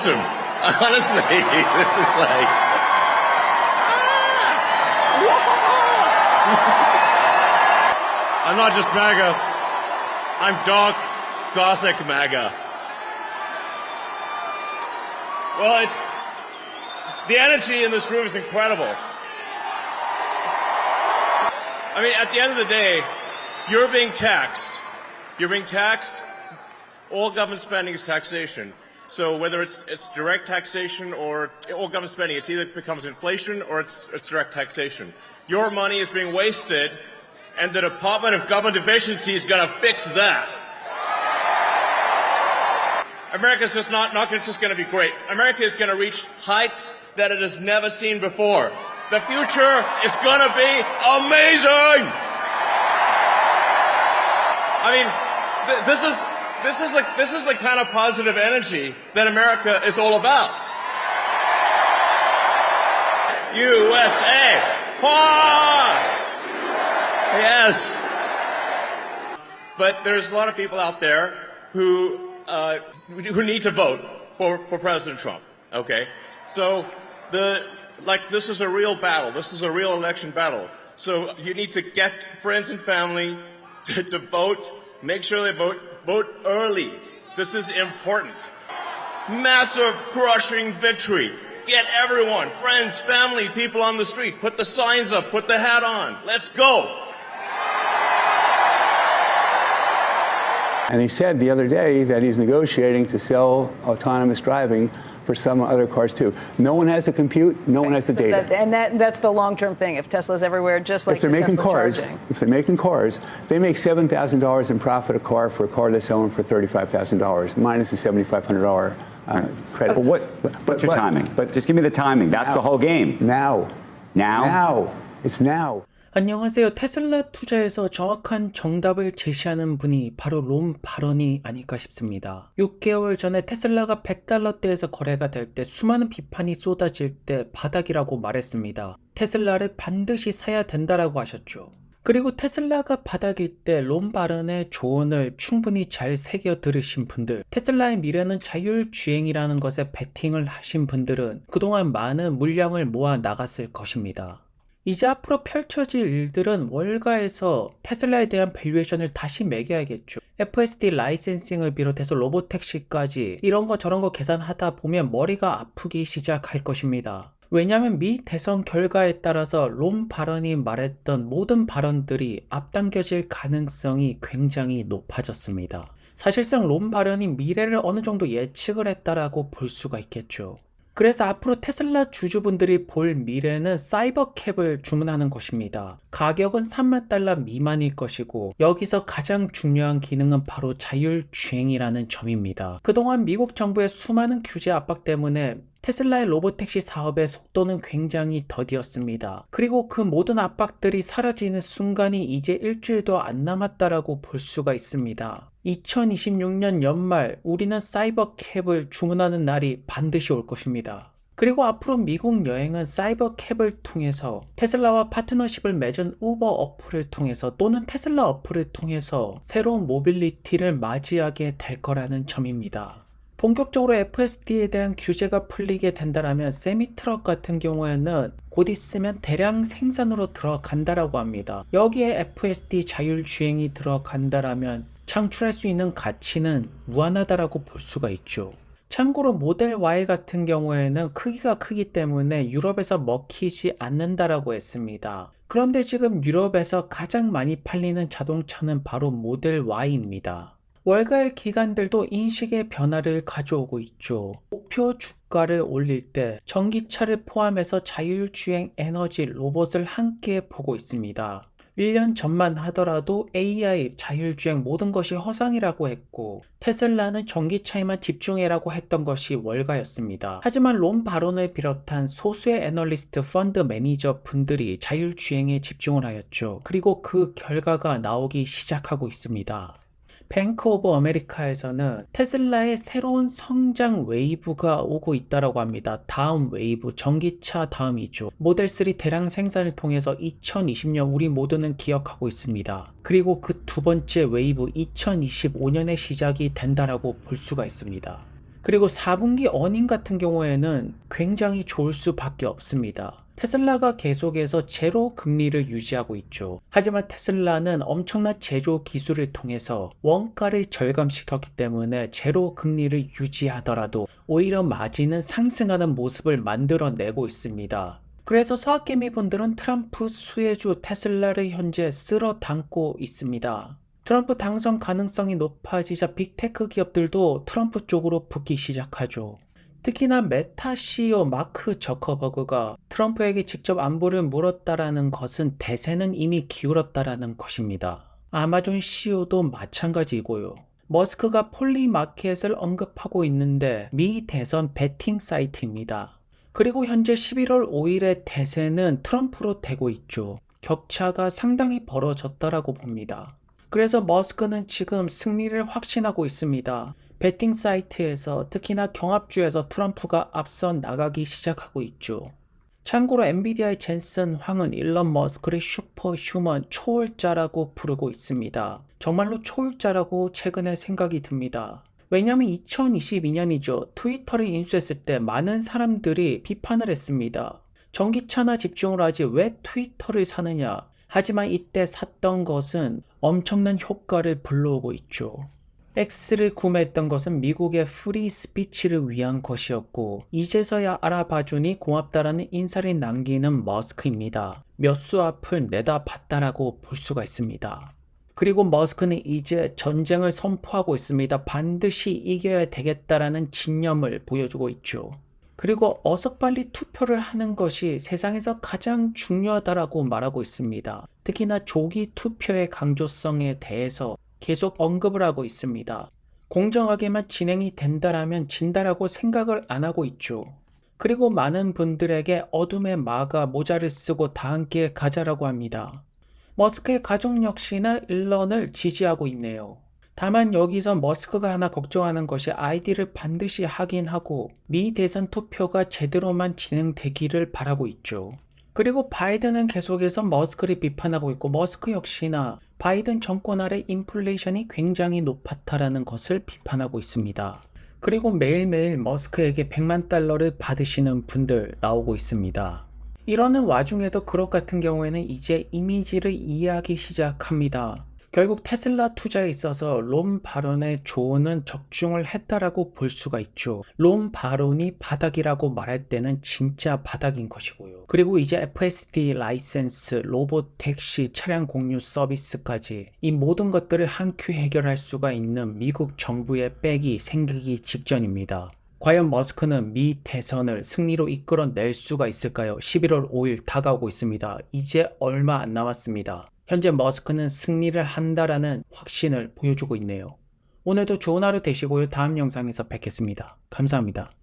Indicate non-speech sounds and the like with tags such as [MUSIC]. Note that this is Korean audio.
awesome. [LAUGHS] Honestly, this is like. [LAUGHS] I'm not just MAGA. I'm dark, gothic MAGA. Well, it's the energy in this room is incredible. I mean, at the end of the day, you're being taxed. You're being taxed. All government spending is taxation. So whether it's it's direct taxation or all government spending, it's either becomes inflation or it's it's direct taxation. Your money is being wasted, and the Department of Government Efficiency is going to fix that. America's just not, not gonna, just going to be great. America is going to reach heights that it has never seen before. The future is going to be amazing. I mean, th- this is this is like this is the kind of positive energy that America is all about. USA! Yes. But there's a lot of people out there who uh, who need to vote for, for President Trump. Okay, so the like this is a real battle. This is a real election battle. So you need to get friends and family to, to vote. Make sure they vote. Vote early. This is important. Massive, crushing victory. Get everyone, friends, family, people on the street. Put the signs up. Put the hat on. Let's go. And he said the other day that he's negotiating to sell autonomous driving for some other cars too. No one has the compute, no one has the So data. that- and that, that's the long-term thing. If Tesla's everywhere, just like if they're the making Tesla cars, charging. if they're making cars, they make seven thousand dollars in profit a car for a car they're selling for thirty-five thousand dollars, minus the seventy-five hundred dollar uh, credit. But what, But- what's your but- timing? But Just give me the timing. That's the whole game. now, Now? now, it's now. 안녕하세요. 테슬라 투자에서 정확한 정답을 제시하는 분이 바로 롬 바런이 아닐까 싶습니다. 6개월 전에 테슬라가 100달러대에서 거래가 될 때 수많은 비판이 쏟아질 때 바닥이라고 말했습니다. 테슬라를 반드시 사야 된다라고 하셨죠. 그리고 테슬라가 바닥일 때 롬 바런의 조언을 충분히 잘 새겨 들으신 분들, 테슬라의 미래는 자율주행이라는 것에 베팅을 하신 분들은 그동안 많은 물량을 모아 나갔을 것입니다. 이제 앞으로 펼쳐질 일들은 월가에서 테슬라에 대한 밸류에이션을 다시 매겨야겠죠. FSD 라이센싱을 비롯해서 로보택시까지 이런 거 저런 거 계산하다 보면 머리가 아프기 시작할 것입니다. 왜냐하면 미 대선 결과에 따라서 롬 발언이 말했던 모든 발언들이 앞당겨질 가능성이 굉장히 높아졌습니다. 사실상 롬 발언이 미래를 어느 정도 예측을 했다라고 볼 수가 있겠죠. 그래서 앞으로 테슬라 주주분들이 볼 미래는 사이버캡을 주문하는 것입니다. 가격은 3만 달러 미만일 것이고 여기서 가장 중요한 기능은 바로 자율주행이라는 점입니다. 그동안 미국 정부의 수많은 규제 압박 때문에 테슬라의 로보택시 사업의 속도는 굉장히 더디었습니다. 그리고 그 모든 압박들이 사라지는 순간이 이제 일주일도 안 남았다라고 볼 수가 있습니다. 2026년 연말 우리는 사이버캡을 주문하는 날이 반드시 올 것입니다. 그리고 앞으로 미국 여행은 사이버캡을 통해서 테슬라와 파트너십을 맺은 우버 어플을 통해서 또는 테슬라 어플을 통해서 새로운 모빌리티를 맞이하게 될 거라는 점입니다. 본격적으로 FSD에 대한 규제가 풀리게 된다면 세미트럭 같은 경우에는 곧 있으면 대량 생산으로 들어간다라고 합니다. 여기에 FSD 자율주행이 들어간다라면 창출할 수 있는 가치는 무한하다라고 볼 수가 있죠. 참고로 모델 Y 같은 경우에는 크기가 크기 때문에 유럽에서 먹히지 않는다라고 했습니다. 그런데 지금 유럽에서 가장 많이 팔리는 자동차는 바로 모델 Y입니다. 월가의 기관들도 인식의 변화를 가져오고 있죠. 목표 주가를 올릴 때 전기차를 포함해서 자율주행 에너지 로봇을 함께 보고 있습니다. 1년 전만 하더라도 AI, 자율주행 모든 것이 허상이라고 했고 테슬라는 전기차에만 집중해라고 했던 것이 월가였습니다. 하지만 롬 바론을 비롯한 소수의 애널리스트 펀드 매니저 분들이 자율주행에 집중을 하였죠. 그리고 그 결과가 나오기 시작하고 있습니다. 뱅크 오브 아메리카에서는 테슬라의 새로운 성장 웨이브가 오고 있다라고 합니다. 다음 웨이브, 전기차 다음이죠. 모델 3 대량 생산을 통해서 2020년 우리 모두는 기억하고 있습니다. 그리고 그 두 번째 웨이브 2025년에 시작이 된다라고 볼 수가 있습니다. 그리고 4분기 어닝 같은 경우에는 굉장히 좋을 수밖에 없습니다. 테슬라가 계속해서 제로 금리를 유지하고 있죠. 하지만 테슬라는 엄청난 제조 기술을 통해서 원가를 절감시켰기 때문에 제로 금리를 유지하더라도 오히려 마진은 상승하는 모습을 만들어내고 있습니다. 그래서 서학개미 분들은 트럼프 수혜주 테슬라를 현재 쓸어 담고 있습니다. 트럼프 당선 가능성이 높아지자 빅테크 기업들도 트럼프 쪽으로 붙기 시작하죠. 특히나 메타 CEO 마크 저커버그가 트럼프에게 직접 안부를 물었다라는 것은 대세는 이미 기울었다라는 것입니다. 아마존 CEO도 마찬가지이고요. 머스크가 폴리마켓을 언급하고 있는데 미 대선 베팅 사이트입니다. 그리고 현재 11월 5일의 대세는 트럼프로 되고 있죠. 격차가 상당히 벌어졌다라고 봅니다. 그래서 머스크는 지금 승리를 확신하고 있습니다. 베팅 사이트에서 특히나 경합주에서 트럼프가 앞서 나가기 시작하고 있죠. 참고로 엔비디아의 젠슨 황은 일론 머스크를 슈퍼 휴먼 초월자라고 부르고 있습니다. 정말로 초월자라고 최근에 생각이 듭니다. 왜냐하면 2022년이죠. 트위터를 인수했을 때 많은 사람들이 비판을 했습니다. 전기차나 집중을 하지 왜 트위터를 사느냐. 하지만 이때 샀던 것은 엄청난 효과를 불러오고 있죠. X를 구매했던 것은 미국의 프리 스피치를 위한 것이었고 이제서야 알아봐주니 고맙다라는 인사를 남기는 머스크입니다. 몇 수 앞을 내다봤다라고 볼 수가 있습니다. 그리고 머스크는 이제 전쟁을 선포하고 있습니다. 반드시 이겨야 되겠다라는 진념을 보여주고 있죠. 그리고 어서 빨리 투표를 하는 것이 세상에서 가장 중요하다라고 말하고 있습니다. 특히나 조기 투표의 강조성에 대해서 계속 언급을 하고 있습니다. 공정하게만 진행이 된다라면 진다라고 생각을 안 하고 있죠. 그리고 많은 분들에게 어둠의 마가 모자를 쓰고 다 함께 가자라고 합니다. 머스크의 가족 역시나 일런을 지지하고 있네요. 다만 여기서 머스크가 하나 걱정하는 것이 아이디를 반드시 확인하고 미 대선 투표가 제대로만 진행되기를 바라고 있죠. 그리고 바이든은 계속해서 머스크를 비판하고 있고 머스크 역시나 바이든 정권 아래 인플레이션이 굉장히 높았다라는 것을 비판하고 있습니다. 그리고 매일매일 머스크에게 100만 달러를 받으시는 분들 나오고 있습니다. 이러는 와중에도 그럭 같은 경우에는 이제 이미지를 이해하기 시작합니다. 결국 테슬라 투자에 있어서 롬 발언의 조언은 적중을 했다라고 볼 수가 있죠. 롬 발언이 바닥이라고 말할 때는 진짜 바닥인 것이고요. 그리고 이제 FSD 라이센스, 로봇 택시, 차량 공유 서비스까지 이 모든 것들을 한 큐 해결할 수가 있는 미국 정부의 백이 생기기 직전입니다. 과연 머스크는 미 대선을 승리로 이끌어낼 수가 있을까요? 11월 5일 다가오고 있습니다. 이제 얼마 안 남았습니다. 현재 머스크는 승리를 한다라는 확신을 보여주고 있네요. 오늘도 좋은 하루 되시고요. 다음 영상에서 뵙겠습니다. 감사합니다.